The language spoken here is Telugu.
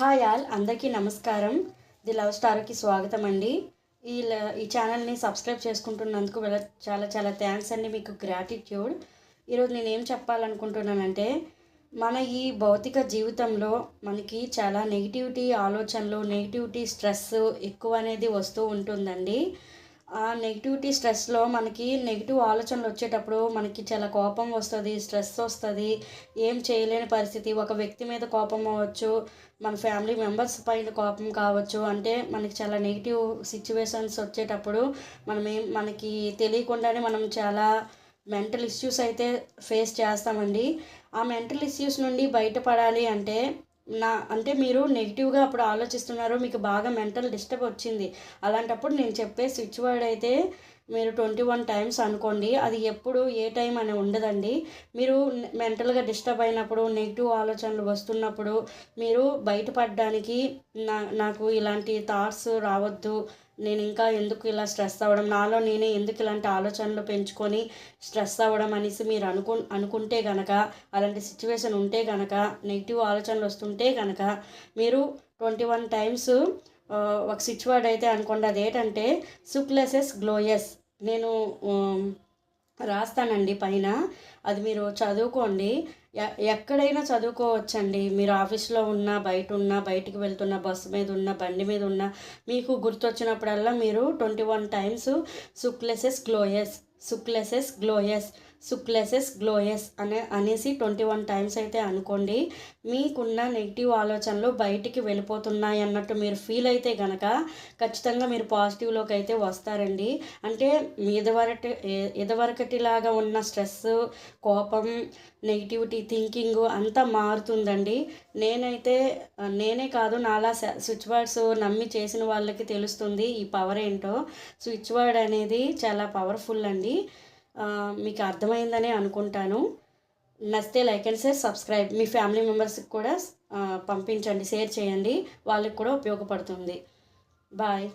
హాయ్ ఆల్ అందరికీ నమస్కారం. ది లవ్ స్టార్కి స్వాగతం అండి ఈ ల- ఈ ఛానల్ని సబ్స్క్రైబ్ చేసుకుంటున్నందుకు చాలా చాలా థ్యాంక్స్ అండి మీకు గ్రాటిట్యూడ్. ఈరోజు నేను ఏం చెప్పాలనుకుంటున్నానంటే మన ఈ భౌతిక జీవితంలో మనకి చాలా నెగిటివిటీ ఆలోచనలు నెగిటివిటీ స్ట్రెస్ ఎక్కువ అనేది వస్తూ ఉంటుందండి. ఆ నెగిటివిటీ స్ట్రెస్లో మనకి నెగిటివ్ ఆలోచనలు వచ్చేటప్పుడు మనకి చాలా కోపం వస్తుంది స్ట్రెస్ వస్తుంది. ఏం చేయలేని పరిస్థితి. ఒక వ్యక్తి మీద కోపం అవ్వచ్చు మన ఫ్యామిలీ మెంబర్స్ పైన కోపం కావచ్చు. అంటే మనకి చాలా నెగిటివ్ సిచ్యువేషన్స్ వచ్చేటప్పుడు మనం ఏం మనకి తెలియకుండానే మనం చాలా మెంటల్ ఇష్యూస్ అయితే ఫేస్ చేస్తామండి. ఆ మెంటల్ ఇష్యూస్ నుండి బయటపడాలి అంటే నా అంటే మీరు నెగిటివ్గా అప్పుడు ఆలోచిస్తున్నారు మీకు బాగా మెంటల్ డిస్టర్బ్ వచ్చింది. అలాంటప్పుడు నేను చెప్పే స్విచ్ వర్డ్ అయితే మీరు ట్వంటీ వన్ టైమ్స్ అనుకోండి అది ఎప్పుడు ఏ టైం అని ఉండదండి. మీరు మెంటల్గా డిస్టర్బ్ అయినప్పుడు నెగిటివ్ ఆలోచనలు వస్తున్నప్పుడు మీరు బయటపడడానికి నా నాకు ఇలాంటి థాట్స్ రావద్దు. నేను ఇంకా ఎందుకు ఇలా స్ట్రెస్ అవ్వడం? నాలో నేనే ఎందుకు ఇలాంటి ఆలోచనలు పెంచుకొని స్ట్రెస్ అవ్వడం అనేసి మీరు అనుకు అనుకుంటే గనక అలాంటి సిచ్యువేషన్ ఉంటే గనక నెగిటివ్ ఆలోచనలు వస్తుంటే గనక మీరు ట్వంటీ వన్ టైమ్స్ ఒక స్విచ్ వర్డ్ అయితే అనుకోండి. అదేంటంటే సుక్లెసెస్ గ్లోయస్ నేను రాస్తానండి పైన. అది మీరు చదువుకోండి. ఎ- ఎక్కడైనా చదువుకోవచ్చండి. మీరు ఆఫీస్లో ఉన్నా బయట ఉన్నా బయటికి వెళ్తున్న బస్సు మీద ఉన్న బండి మీద ఉన్న మీకు గుర్తొచ్చినప్పుడల్లా మీరు ట్వంటీ వన్ టైమ్స్ సుక్లెసెస్ గ్లోయస్ సుక్లెసెస్ గ్లోయస్ సుక్లెసెస్ గ్లోయస్ అనే అనేసి ట్వంటీ వన్ టైమ్స్ అయితే అనుకోండి మీకున్న నెగిటివ్ ఆలోచనలు బయటికి వెళ్ళిపోతున్నాయి అన్నట్టు మీరు ఫీల్ అయితే గనక ఖచ్చితంగా మీరు పాజిటివ్లోకి అయితే వస్తారండి. అంటే ఎదవరటి ఇదివరటి ఇదివరకటిలాగా ఉన్న స్ట్రెస్ కోపం నెగిటివిటీ థింకింగ్ అంతా మారుతుందండి. నేనైతే నేనే కాదు నాలా స్విచ్ వర్డ్స్ నమ్మి చేసిన వాళ్ళకి తెలుస్తుంది ఈ పవర్ ఏంటో. స్విచ్ వర్డ్ అనేది చాలా పవర్ఫుల్ అండి. మీకు అర్థమైందనే అనుకుంటాను. నచ్చితే లైక్ అండ్ షేర్ సబ్స్క్రైబ్. మీ ఫ్యామిలీ మెంబర్స్కి కూడా పంపించండి షేర్ చేయండి. వాళ్ళకి కూడా ఉపయోగపడుతుంది. బాయ్.